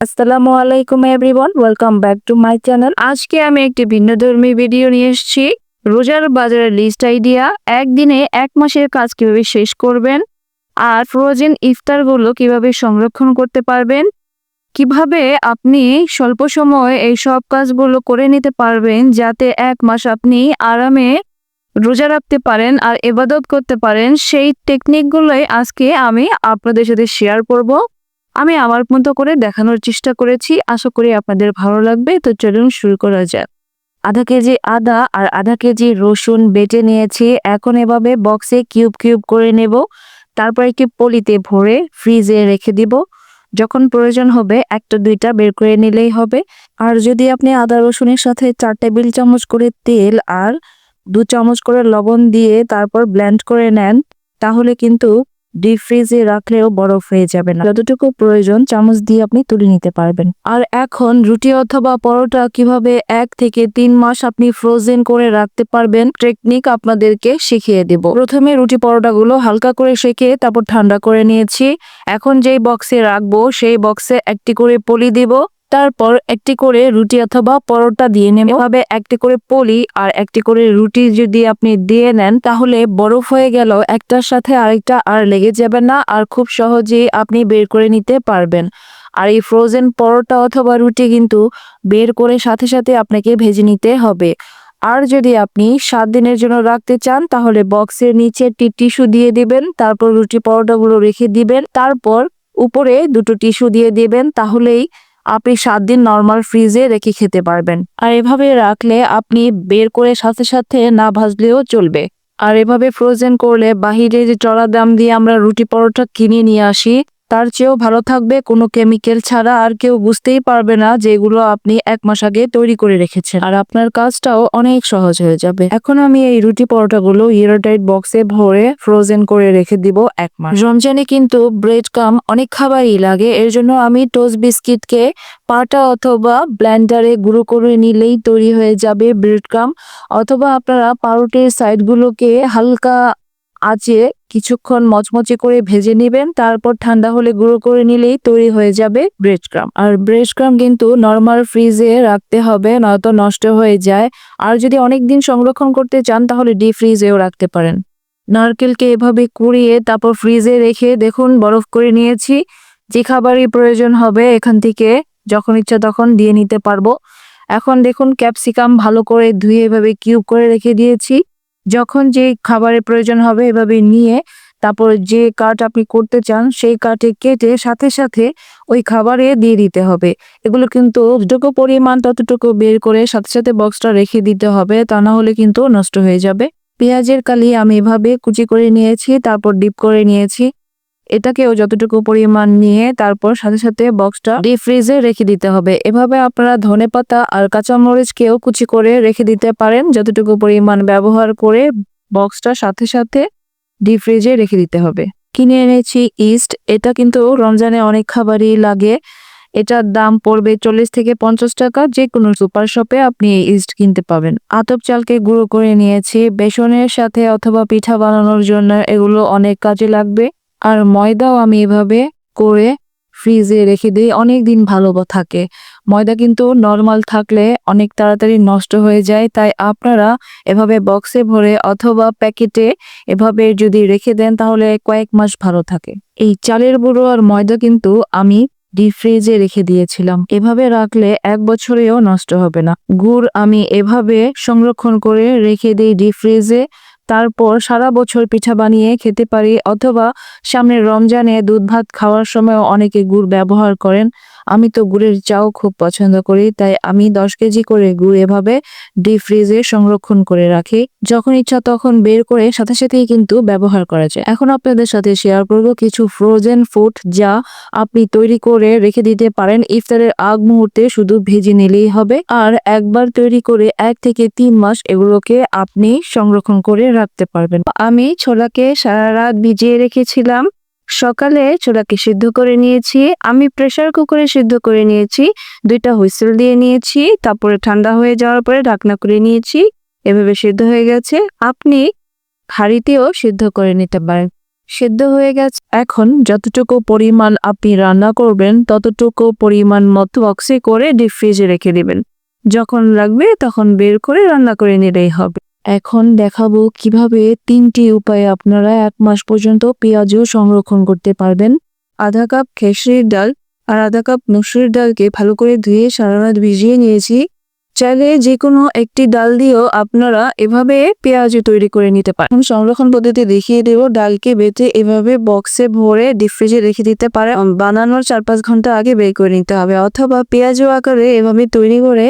আসসালামু আলাইকুম everyone, welcome back to my channel. আজকে আমি একটি ভিন্নধর্মী ভিডিও নিয়ে এসেছি। রোজার বাজারের লিস্ট আইডিয়া, একদিনে এক মাসের কাজ কীভাবে শেষ করবেন, আর ফ্রোজেন ইফতারগুলো কীভাবে সংরক্ষণ করতে পারবেন, কীভাবে আপনি স্বল্প সময়ে এই সব কাজগুলো করে নিতে পারবেন, যাতে এক মাস আপনি আরামে রোজা রাখতে পারেন আর এবাদত করতে পারেন। সেই টেকনিকগুলোই আজকে আমি আপনাদের সাথে শেয়ার করব। আমি আমার মতো করে দেখানোর চেষ্টা করেছি। আশা করি আপনাদের ভালো লাগবে। তো চলুন শুরু করা যাক। আধা কেজি আদা আর আধা কেজি রসুন বেটে নিয়েছি। এখন এভাবে বক্সে কিউব কিউব করে নেব। তারপর একটি পলিতে ভরে ফ্রিজে রেখে দিব। যখন প্রয়োজন হবে, একটা দুইটা বের করে নিলেই হবে। আর যদি আপনি আদা রসুনের সাথে চার টেবিল চামচ করে তেল আর দু চামচ করে লবণ দিয়ে তারপর ব্লেন্ড করে নেন, তাহলে কিন্তু ডিপ ফ্রিজে রাখলেও বরফ হয়ে যাবে না। যতটুকু প্রয়োজন চামচ দিয়ে আপনি তুলে নিতে পারবেন। আর এখন রুটি অথবা পরোটা কীভাবে এক থেকে তিন মাস আপনি ফ্রোজেন করে রাখতে পারবেন টেকনিক আপনাদেরকে শিখিয়ে দেব। প্রথমে রুটি পরোটাগুলো হালকা করে সেকে তারপর ঠান্ডা করে নিয়েছি। এখন যেই বক্সে রাখব, সেই বক্সে একটি করে পলি দিব। তারপর একটি করে রুটি অথবা পরোটা দিয়ে নেব এভাবে একটি করে পলি আর একটি করে রুটি যদি আপনি দিয়ে নেন, তাহলে বরফ হয়ে গেল, একটার সাথে আরেকটা আর লেগে যাবে না আর খুব সহজেই আপনি বের করে নিতে পারবেন। আর এই ফ্রোজেন পরোটা অথবা রুটি কিন্তু বের করে সাথে সাথে আপনাকে ভেজে নিতে হবে। আর যদি আপনি সাত দিনের জন্য রাখতে চান, তাহলে বক্সের নিচে একটি টিস্যু দিয়ে দিবেন, তারপর রুটি পরোটাগুলো রেখে দিবেন, তারপর উপরে দুটো টিস্যু দিয়ে দিবেন, তাহলেই আপনি সাত দিন নর্মাল ফ্রিজে রেখে খেতে পারবেন। আর এভাবে রাখলে আপনি বের করে সাথে সাথে না ভাজলেও চলবে। আর এভাবে ফ্রোজেন করলে বাহিরে যে চড়া দাম দিয়ে আমরা রুটি পরোটা কিনে নিয়ে আসি তার চেয়েও ভালো থাকবে কোনো কেমিক্যাল ছাড়া আর কেউ বুঝতেই পারবে না যে এগুলো আপনি এক মাস আগে তৈরি করে রেখেছেন। আর আপনার কাজটাও অনেক সহজ হয়ে যাবে। এখন আমি এই রুটি পরোটাগুলো ইয়েরোটাইট বক্সে ভরে ফ্রোজেন করে রেখে দিব এক মাস। রমজানে কিন্তু ব্রেড কাম অনেক খাবারই লাগে। এর জন্য আমি টোস্ট বিস্কিটকে পাটা অথবা ব্ল্যান্ডারে গুঁড়ো করে নিলেই তৈরি হয়ে যাবে ব্রেড কাম অথবা আপনারা পাউরুটির সাইডগুলোকে হালকা আঁচে কিছুক্ষণ মচমচে করে ভেজে নেবেন, তারপর ঠান্ডা হলে গুঁড়ো করে নিলেই তৈরি হয়ে যাবে ব্রেড ক্রাম আর ব্রেড ক্রাম কিন্তু নর্মাল ফ্রিজে রাখতে হবে, নয়তো নষ্ট হয়ে যায়। আর যদি অনেক দিন সংরক্ষণ করতে চান, তাহলে ডি ফ্রিজেও রাখতে পারেন। নারকেলকে এভাবে কুড়িয়ে তারপর ফ্রিজে রেখে দেখুন, বরফ করে নিয়েছি। যে খাবারই প্রয়োজন হবে এখান থেকে, যখন ইচ্ছা তখন দিয়ে নিতে পারব। এখন দেখুন, ক্যাপসিকাম ভালো করে ধুয়ে এভাবে কিউব করে রেখে দিয়েছি। যখন যে খাবারের প্রয়োজন হবে এভাবে নিয়ে তারপর যে কাট আপনি করতে চান, সেই কাটে কেটে সাথে সাথে ওই খাবারে দিয়ে দিতে হবে। এগুলো কিন্তু যতটুকু পরিমাণ ততটুকু বের করে সাথে সাথে বক্সটা রেখে দিতে হবে, তা না হলে কিন্তু নষ্ট হয়ে যাবে। পেঁয়াজের কালি আমি এভাবে কুচি করে নিয়েছি, তারপর ডিপ করে নিয়েছি। এটাকেও যতটুকু পরিমাণ নিয়ে তারপর সাথে সাথে বক্সটা ডিপ ফ্রিজে রেখে দিতে হবে। এভাবে আপনারা ধনে পাতা আর কাঁচামরিচকেও কুচি করে রেখে দিতে পারেন, যতটুকু পরিমাণ ব্যবহার করে বক্সটা সাথে সাথে ডিপ ফ্রিজে রেখে দিতে হবে। কিনে এনেছি ইস্ট এটা কিন্তু রমজানে অনেক খাবারই লাগে। এটার দাম পড়বে চল্লিশ থেকে পঞ্চাশ টাকা যে কোনো সুপার শপে আপনি এই ইস্ট কিনতে পাবেন। আতপ চালকে গুঁড়ো করে নিয়েছি, বেসনের সাথে অথবা পিঠা বানানোর জন্য এগুলো অনেক কাজে লাগবে। আর ময়দাও আমি এভাবে করে ফ্রিজে রেখে দিই অনেক দিন ভালো থাকে। ময়দা কিন্তু নর্মাল থাকলে অনেক তাড়াতাড়ি নষ্ট হয়ে যায়, তাই আপনারা এভাবে বক্সে ভরে অথবা প্যাকেটে এভাবে যদি রেখে দেন, তাহলে কয়েক মাস ভালো থাকে। এই চালের গুঁড়ো আর ময়দা কিন্তু আমি ডিপ ফ্রিজে রেখে দিয়েছিলাম। এভাবে রাখলে এক বছরেও নষ্ট হবে না। গুড় আমি এভাবে সংরক্ষণ করে রেখে দিই ডিপ ফ্রিজে তারপর সারা বছর পিঠা বানিয়ে খেতে পারি, অথবা সামনে রমজানে দুধ ভাত খাওয়ার সময় অনেকে গুড় ব্যবহার করেন। আমি তো গুড়ের চাও খুব পছন্দ করি, তাই আমি দশ কেজি করে গুড় এভাবে ডিপ ফ্রিজে সংরক্ষণ করে রাখি। যখন ইচ্ছা তখন বের করে সাথে সাথেই কিন্তু ব্যবহার করা যায়। এখন আপনাদের সাথে শেয়ার করব কিছু ফ্রোজেন ফুড যা আপনি তৈরি করে রেখে দিতে পারেন। ইফতারের আগ মুহূর্তে শুধু ভেজে নিলেই হবে। আর একবার তৈরি করে এক থেকে তিন মাস এগুলোকে আপনি সংরক্ষণ করে রাখতে পারবেন। আমি ছোলাকে সারা রাত ভিজিয়ে রেখেছিলাম। সকালে ছোলাকে সিদ্ধ করে নিয়েছি, আমি প্রেশার কুকারে সিদ্ধ করে নিয়েছি, দুইটা হুইসেল দিয়ে নিয়েছি, তারপরে ঠান্ডা হয়ে যাওয়ার পরে ঢাকনা করে নিয়েছি, এভাবে সিদ্ধ হয়ে গেছে। আপনি হাঁড়িতেও সিদ্ধ করে নিতে পারেন। সিদ্ধ হয়ে গেছে। এখন যতটুকু পরিমাণ আপনি রান্না করবেন, ততটুকু পরিমাণ মতো বক্সে করে ডিপ ফ্রিজে রেখে দিবেন। যখন লাগবে তখন বের করে রান্না করে নিলেই হবে। এখন দেখাবো কীভাবে তিনটি উপায়ে আপনারা এক মাস পর্যন্ত পেঁয়াজও সংরক্ষণ করতে পারবেন। আধা কাপ খেসরির ডাল আর আধা কাপ মসুরির ডালকে ভালো করে ধুয়ে সারা রাত ভিজিয়ে নিয়েছি। চাইলে যে কোনো একটি ডাল দিয়েও আপনারা এভাবে পেঁয়াজ তৈরি করে নিতে পারেন। সংরক্ষণ পদ্ধতি দেখিয়ে দেব। ডালকে বেটে এভাবে বক্সে ভরে ডিপ ফ্রিজে রেখে দিতে পারে। বানানোর চার পাঁচ ঘণ্টা আগে বের করে নিতে হবে অথবা পেঁয়াজও আকারে এভাবে তৈরি করে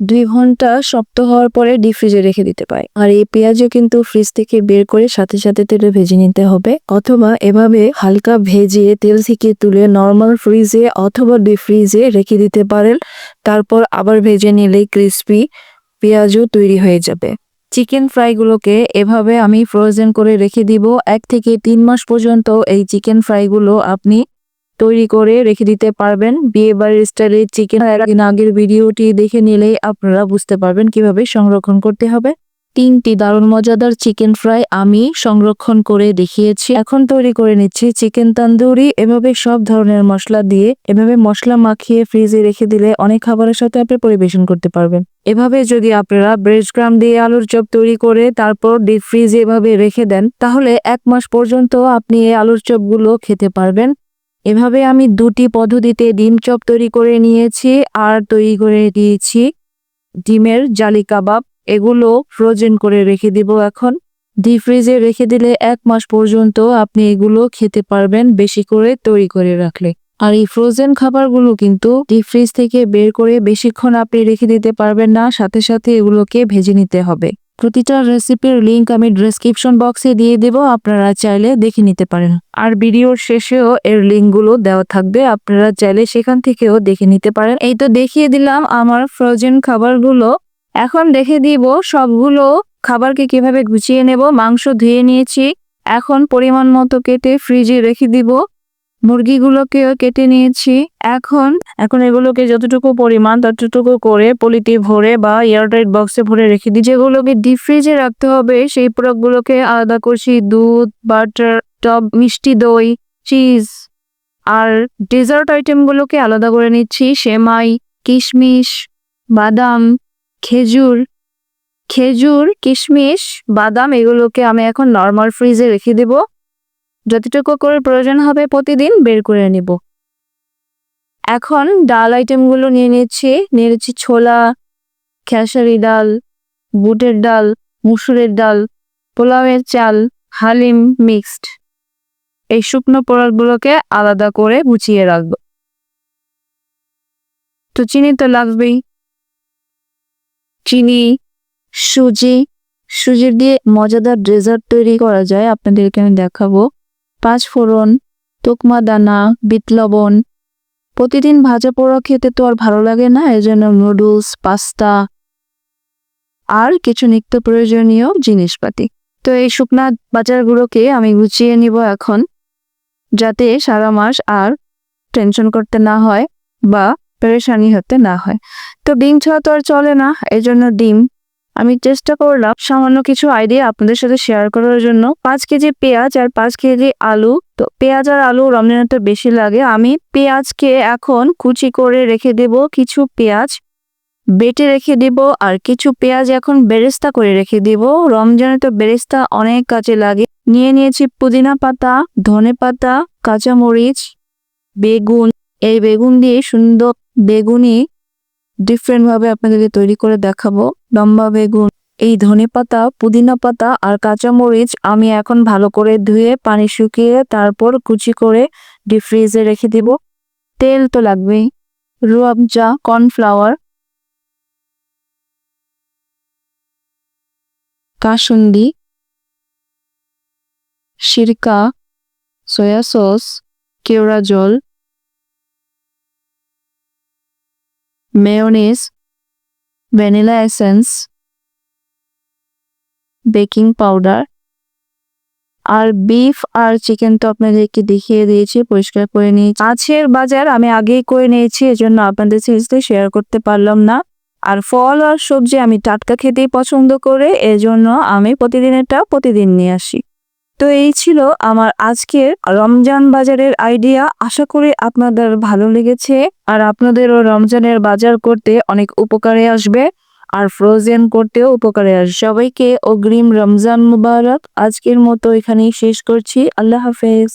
দুই ঘণ্টা শক্ত হওয়ার পরে ডিপ ফ্রিজে রেখে দিতে পারে। আর এই পেঁয়াজও কিন্তু ফ্রিজ থেকে বের করে সাথে সাথে তেলে ভেজে নিতে হবে। অথবা এভাবে হালকা ভেজে তেল থেকে তুলে নর্মাল ফ্রিজে অথবা ডিপ ফ্রিজে রেখে দিতে পারেন। তারপর আবার ভেজে নিলে ক্রিস্পি পেঁয়াজও তৈরি হয়ে যাবে। চিকেন ফ্রাইগুলোকে এভাবে আমি ফ্রোজেন করে রেখে দিব। এক থেকে তিন মাস পর্যন্ত এই চিকেন ফ্রাইগুলো আপনি তৈরি করে রেখে দিতে পারবেন। বিয়ে বাড়ির স্টাইলে চিকেন আগের ভিডিওটি দেখে নিলেই আপনারা বুঝতে পারবেন কীভাবে সংরক্ষণ করতে হবে। তিনটি দারুণ মজাদার চিকেন ফ্রাই আমি সংরক্ষণ করে দেখিয়েছি। এখন তৈরি করে নিচ্ছি চিকেন তান্দুরি এভাবে সব ধরনের মশলা দিয়ে, এভাবে মশলা মাখিয়ে ফ্রিজে রেখে দিলে অনেক খাবারের সাথে আপনি পরিবেশন করতে পারবেন। এভাবে যদি আপনারা ব্রেড গ্রাম দিয়ে আলুর চপ তৈরি করে তারপর ডিপ ফ্রিজে এভাবে রেখে দেন, তাহলে এক মাস পর্যন্ত আপনি এই আলুর চপগুলো খেতে পারবেন। এভাবে আমি দুটি পদ্ধতিতে ডিম চপ তৈরি করে নিয়েছি আর তৈরি করে দিয়েছি ডিমের জালি কাবাব। এগুলো ফ্রোজেন করে রেখে দিব এখন। ডিপ ফ্রিজে রেখে দিলে এক মাস পর্যন্ত আপনি এগুলো খেতে পারবেন বেশি করে তৈরি করে রাখলে। আর এই ফ্রোজেন খাবারগুলো কিন্তু ডিপ ফ্রিজ থেকে বের করে বেশিক্ষণ আপনি রেখে দিতে পারবেন না, সাথে সাথে এগুলোকে ভেজে নিতে হবে। প্রতিটা রেসিপির লিংক আমি ডেসক্রিপশন বক্সে দিয়ে দেব, আপনারা চাইলে দেখে নিতে পারেন। আর ভিডিওর শেষেও এর লিঙ্কগুলো দেওয়া থাকবে, আপনারা চাইলে সেখান থেকেও দেখে নিতে পারেন। এই তো দেখিয়ে দিলাম আমার ফ্রোজেন খাবারগুলো। এখন দেখে দিব সবগুলো খাবারকে কীভাবে গুছিয়ে নেব। মাংস ধুয়ে নিয়েছি। এখন পরিমাণ মতো কেটে ফ্রিজে রেখে দিব। মুরগিগুলোকেও কেটে নিয়েছি। এখন এখন এগুলোকে যতটুকু পরিমাণ, ততটুকু করে পলিতে ভরে বা এয়ারটাইট বক্সে ভরে রেখে দিই। যেগুলোকে ডিপ ফ্রিজে রাখতে হবে, সেই প্রোডাক্টগুলোকে আলাদা করছি দুধ বাটার টপ মিষ্টি দই চিজ আর ডেজার্ট আইটেমগুলোকে আলাদা করে নিচ্ছি। সেমাই, কিশমিশ, বাদাম, খেজুর খেজুর, কিশমিশ, বাদাম এগুলোকে আমি এখন নর্মাল ফ্রিজে রেখে দেব। যতটুকু করে প্রয়োজন হবে প্রতিদিন বের করে নিব। এখন ডাল আইটেমগুলো নিয়ে নিচ্ছি। নিয়ে নিচ্ছি ছোলা, খেসারি ডাল, বুটের ডাল, মুসুরের ডাল, পোলাওয়ের চাল, হালিম মিক্সড এই শুকনো পোড়ালগুলোকে আলাদা করে গুছিয়ে রাখব। তো চিনি তো লাগবেই। চিনি, সুজি সুজি দিয়ে মজাদার ডেজার্ট তৈরি করা যায়। আপনাদেরকে আমি দেখাবো। পাঁচ ফোড়ন তোকমা দানা, বিট লবণ। প্রতিদিন ভাজা পোড়া খেতে তো আর ভালো লাগে না, এজন্য নুডলস, পাস্তা আর কিছু নিত্য প্রয়োজনীয় জিনিসপাতি। তো এই শুকনা বাজারগুলোকে আমি গুছিয়ে নিব এখন, যাতে সারা মাস আর টেনশন করতে না হয় বা পেরেশানি হতে না হয়। তো ডিম ছাড়া তো আর চলে না এই জন্য ডিম আমি চেষ্টা করলাম সামান্য কিছু আইডিয়া আপনাদের সাথে শেয়ার করার জন্য। পাঁচ কেজি পেঁয়াজ আর পাঁচ কেজি আলু। তো পেঁয়াজ আর আলু রমজানটা বেশি লাগে। আমি পেঁয়াজকে এখন কুচি করে রেখে দেব কিছু পেঁয়াজ। বেটে রেখে দেব আর কিছু পেঁয়াজ এখন বেরেস্তা করে রেখে দেব। রমজানে তো বেরেস্তা অনেক কাজে লাগে। নিয়ে নিয়েছি পুদিনা পাতা, ধনে পাতা, কাঁচামরিচ, বেগুন। এই বেগুন দিয়ে সুন্দর বেগুনি ডিফারেন্ট ভাবে আপনাদেরকে তৈরি করে দেখাবো। লম্বা বেগুন, এই ধনে পাতা, পুদিনা পাতা আর কাঁচামরিচ আমি এখন ভালো করে ধুয়ে পানি শুকিয়ে তারপর কুচি করে ডিপ ফ্রিজে রেখে দিব। তেল তো লাগবেই। রুয়াবজা কর্নফ্লাওয়ার কাসুন্দি। সিরকা সয়া সস কেওড়া জল। Mayonnaise vanilla essence baking powder আর বিফ আর চিকেন তো আপনাদেরকে দেখিয়ে দিয়েছি, পরিষ্কার করে নিয়েছি। মাছের বাজার আমি আগেই করে নিয়েছি, এজন্য আপনাদের সাথে শেয়ার করতে পারলাম না। আর ফল আর সবজি আমি টাটকা খেতেই পছন্দ করে, এজন্য আমি প্রতিদিনেরটা প্রতিদিন নিয়ে আসি। তো এই ছিল আমার আজকের রমজান বাজারের আইডিয়া আশা করি আপনাদের ভালো লেগেছে আর আপনাদেরও রমজানের বাজার করতে অনেক উপকারে আসবে আর ফ্রোজেন করতেও উপকারে আসবে। সবাইকে অগ্রিম রমজান মুবারক। আজকের মতো এখানেই শেষ করছি। আল্লাহ হাফেজ।